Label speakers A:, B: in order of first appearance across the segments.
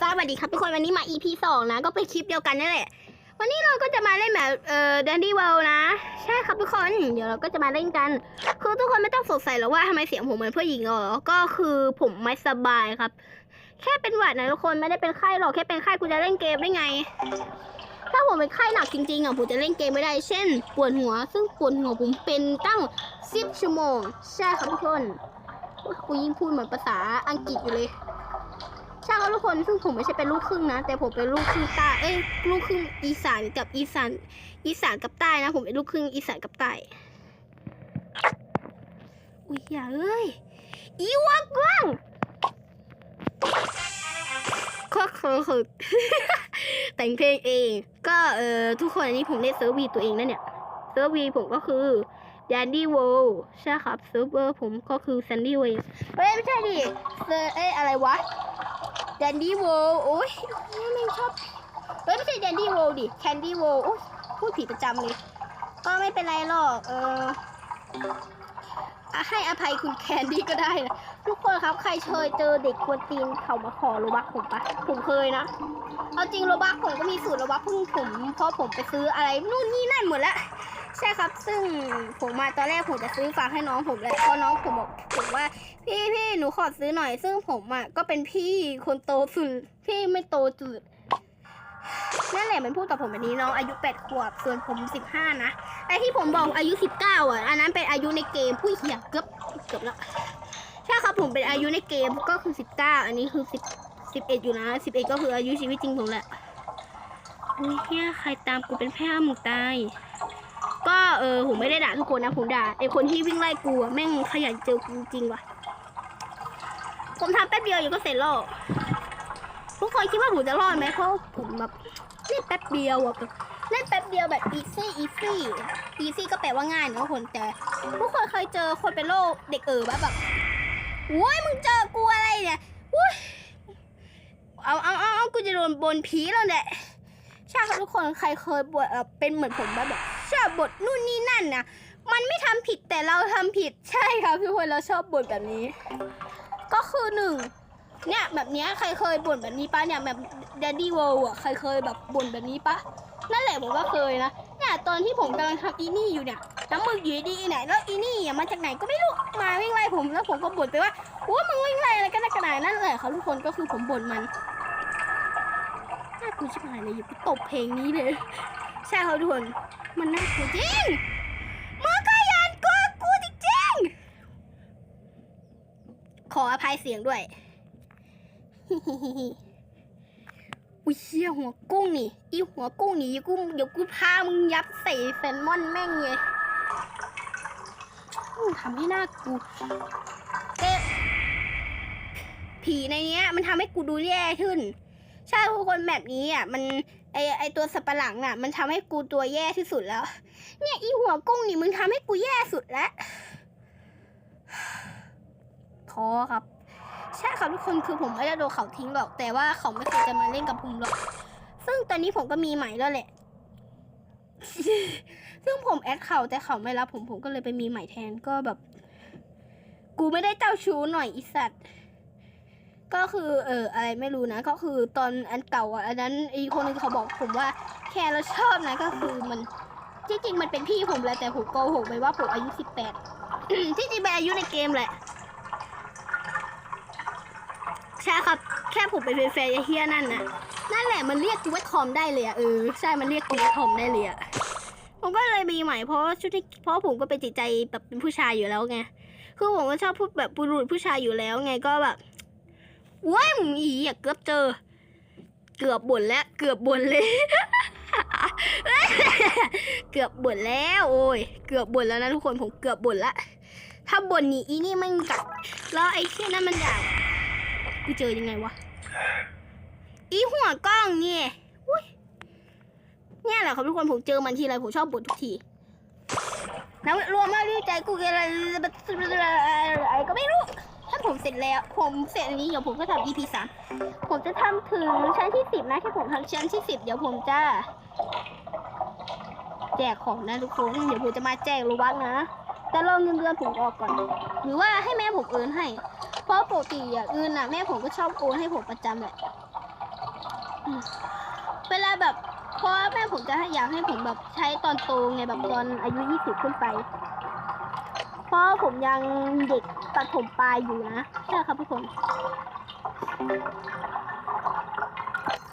A: สวัสดีครับทุกคนวันนี้มา EP สองนะ ก็เป็นคลิปเดียวกันนี่แหละ วันนี้เราก็จะมาเล่นแบบเอ่อ Dandy World นะ ใช่ครับทุกคน เดี๋ยวเราก็จะมาเล่นกัน คือทุกคนไม่ต้องสงสัยหรอกว่าทำไมเสียงผมเหมือนผู้หญิงหรอ ก็คือผมไม่สบายครับ แค่เป็นหวัดนะทุกคนไม่ได้เป็นไข้หรอกแค่เป็นไข้กูจะเล่นเกมได้ไง ถ้าผมเป็นไข้หนักจริงๆอะผมจะเล่นเกมไม่ได้ เช่น ปวดหัว ซึ่งปวดหัวผมเป็นตั้งสิบชั่วโมง ใช่ครับทุกคนกูยิ่งพูดเหมือนภาษาอังกฤษอยู่เลย ใช่ครับทุกคนซึ่งผมไม่ใช่เป็นลูกครึ่งนะ แต่ผมเป็นลูกครึ่งใต้เอ้ยลูกครึ่งอีสานกับอีสานอีสานกับใต้นะ ผมเป็นลูกครึ่งอีสานกับใต้อุ้ยอย่าเอ้ยอีวักว่างก็คือคือแต่งเพลงเอง ก็เอ่อทุกคนอันนี้ผมเล่นเซิร์ฟวีตัวเองนะเนี่ยเซิร์ฟวีผมก็คือ Dandy World ใช่ครับเซิร์ฟเวอร์ผมก็คือ Sandy Way เฮ้ย ไม่ใช่ดิเซอร์เอ้ยอะไรวะ แดนดี้โวโอ้ยไม่ชอบเฮ้ยไม่ใช่แดนดี้โวดิแคนดี้โวโอ้ยพูดผิดประจำเลย ก็ไม่เป็นไรหรอก เอออะให้อภัยคุณแคนดี้ก็ได้นะทุกคนครับใครเคยเจอเด็กควนตีนเขามาขอโลบักผมปะผมเคยนะเอาจริงโลบักผมก็มีสูตรโลบักพิ่งผมเพราะผมไปซื้ออะไรนู่นนี่นั่นหมดแล้ว ใช่ครับ ซึ่งผมมาตอนแรกผมจะซื้อฝากให้น้องผมแหละเพราะน้องผมบอกผมว่า พี่พี่หนูขอซื้อหน่อย ซึ่งผมอะก็เป็นพี่คนโตสุดพี่ไม่โตจุดนั่นแหละมันพูดกับผมแบบนี้น้องอายุแปดขวบ ส่วนผมสิบห้านะไอที่ผมบอกอายุสิบเก้าอะ อันนั้นเป็นอายุในเกมผู้เหี้ยเกือบเกือบแล้วใช่ครับผมเป็นอายุในเกมก็คือสิบเก้าอันนี้คือสิบสิบเอ็ดอยู่นะสิบเอ็ดก็คืออายุชีวิตจริงผมแหละเฮียใครตามกูเป็นแพ้มึงตาย เออผมไม่ได้ด่าทุกคนนะผมด่าไอคนที่วิ่งไล่กูอะแม่งขยันเจอกูจริงว่ะ ผมทำแป๊บเดียวอยู่ก็เสร็จแล้วทุกคนคิดว่าผมจะรอดไหมเพราะผมแบบเล่นแป๊บเดียวอะแบบเล่นแป๊บเดียวแบบ easy easy easy ก็แปลว่าง่ายนะทุกคนแต่ทุกคนเคยเจอคนเป็นโรคเด็กเออปะแบบโว้ยมึงเจอกูอะไรเนี่ยวุ้ยเอาเอาเอาเอากูจะโดนบนผีแล้วแหละใช่ครับทุกคนใครเคยบวชเป็นเหมือนผมบ้าแบบ ชอบบทนู่นนี่นั่นนะมันไม่ทำผิดแต่เราทำผิดใช่ครับทุกคนเราชอบบทแบบนี้ ก็คือหนึ่งเนี่ยแบบเนี้ยใครเคยบ่นแบบนี้ปะเนี่ยแบบ Daddy w o r l อะใครเคยแบบบ่นแบบนี้ปะนั่นแหละผมก็เคยนะเนี่ยตอนที่ผมกำลังทำอีนี่อยู่เนี่ยน้ำมึกอยู่ดีไหนแล้วอีนี่อะมาจากไหนก็ไม่รู้มาวิ่งไล่ผมแล้วผมก็บ่นไปว่าโอ้มึงวิ่งไล่อะไรกันนักกระดานั่นแหละครับทุกคนก็คือผมบ่นมันน่ากลัวชิบหายเลยอยู่กูตบเพลงนี้เลย ใช่ครับทุกคน มันน่ากลัวจริงมึงก็ยันกลัวกูจริงๆขออภัยเสียงด้วยอุ้ยเชี่ยหัวกุ้งนี่ อีหัวกุ้งนี่กูเดี๋ยวกูพามึงยัดใส่แซลมอนแม่งเลยมึงทำให้หน้ากูเอ๊ะผีในเนี้ย มันทำให้กูดูแย่ขึ้น ใช่ทุกคนแบบนี้อะ มัน ไอไอตัวสับปะหลังน่ะ มันทำให้กูตัวแย่ที่สุดแล้ว เนี่ยอีหัวกุ้งนี่มึงทำให้กูแย่สุดแล้วท้อครับ ใช่ครับทุกคนคือผมไม่ได้โดนเขาทิ้งหรอก แต่ว่าเขาไม่เคยจะมาเล่นกับผมหรอก ซึ่งตอนนี้ผมก็มีใหม่แล้วแหละ ซึ่งผมแอดเขาแต่เขาไม่รับผมผมก็เลยไปมีใหม่แทนก็แบบ กูไม่ได้เจ้าชู้หน่อยอีสัตว์ ก็คือเอออะไรไม่รู้นะ ก็คือตอนอันเก่าอะอันนั้นอีกคนนึงเขาบอกผมว่าแค่เราชอบนะก็คือมันที่จริงมันเป็นพี่ผมแหละแต่ผมโกหกไปว่าผมอายุสิบแปดที่จริงเป็นอายุในเกมแหละ ใช่ครับ แค่ผมไปเป็นแฟนไอ้เฮียนั่นนะนั่นแหละมันเรียกกูว่าทอมได้เลยอะเออใช่มันเรียกกูว่าทอมได้เลยอะผมก็เลยมีใหม่เพราะชุดที่เพราะผมก็เป็นจิตใจแบบเป็นผู้ชายอยู่แล้วไงคือผมก็ชอบพูดแบบบุรุษผู้ชายอยู่แล้วไงก็แบบ ว้ายมึงอีอะเกือบเจอ เกือบบ่นแล้ว เกือบบ่นเลย เกือบบ่นแล้วโอ้ย เกือบบ่นแล้วนะทุกคน ผมเกือบบ่นละ ถ้าบ่นนีอีนี่มันกัด แล้วไอ้ที่นั่นมันด่ากูเจอยังไงวะ อีหัวกล้องเนี่ยอุ้ยเนี่ยแหละครับทุกคนผมเจอมันทีไรผมชอบบ่นทุกทีแล้วรวมมาด้วยใจกูอะไรอะไรก็ไม่รู้ ผมเสร็จแล้ว ผมเสร็จอันนี้เดี๋ยวผมก็ทำ EP สามผมจะทำถึงชั้นที่สิบนะแค่ผมทำชั้นที่สิบเดี๋ยวผมจะ แจกของนะทุกคน เดี๋ยวผมจะมาแจกรูบักนะ แต่รอเงินเดือนผมออกก่อน หรือว่าให้แม่ผมเอินให้ เพราะปกติอะเงินอะแม่ผมก็ชอบโอนให้ผมประจำแหละเวลาแบบเพราะว่าแม่ผมจะอยากให้ผมแบบใช้ตอนโตไงแบบตอนอายุยี่สิบขึ้นไป เพราะผมยังเด็ก ตัดผมปลายอยู่นะใช่ครับทุกคน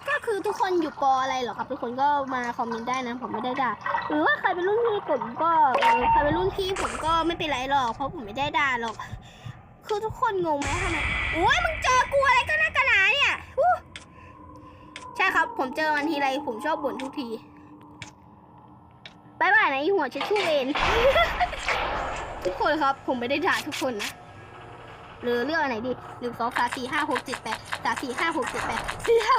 A: ก็คือทุกคนอยู่ปออะไรหรอครับทุกคนก็มาคอมเมนต์ได้นะ ผมไม่ได้ด่าหรือว่าใครเป็นรุ่นพี่ผมก็เออใครเป็นรุ่นพี่ผมก็ไม่เป็นไรหรอกเพราะผมไม่ได้ด่าหรอก คือทุกคนงงไหมทำไมโอ้ยมึงเจอกูอะไรกันนักกันหนาเนี่ยใช่ครับผมเจอมันทีไรผมชอบบ่นทุกทีบายบายนะไอหัวเช็ดชูเวนทุกคนครับ ผมไม่ได้ด่าทุกคนนะ หรือเรื่องอะไรดีหนึ่งสองสามสี่ห้าหกเจ็ดแปดสามสี่ห้าหกเจ็ดแปดสี่ห้า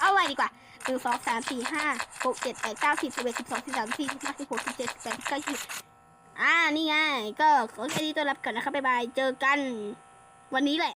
A: เอาไว้ดีกว่าหนึ่งสองสามสี่ห้าหกเจ็ดแปดเก้าสิบสิบเอ็ดสิบสองสิบสามสิบสี่สิบห้าสิบหกสิบเจ็ดสิบแปดสิบเก้ายี่สิบอ่านี่ไงก็ขอแค่นี้ต้อนรับก่อนนะครับบ๊ายบายเจอกัน วันนี้แหละ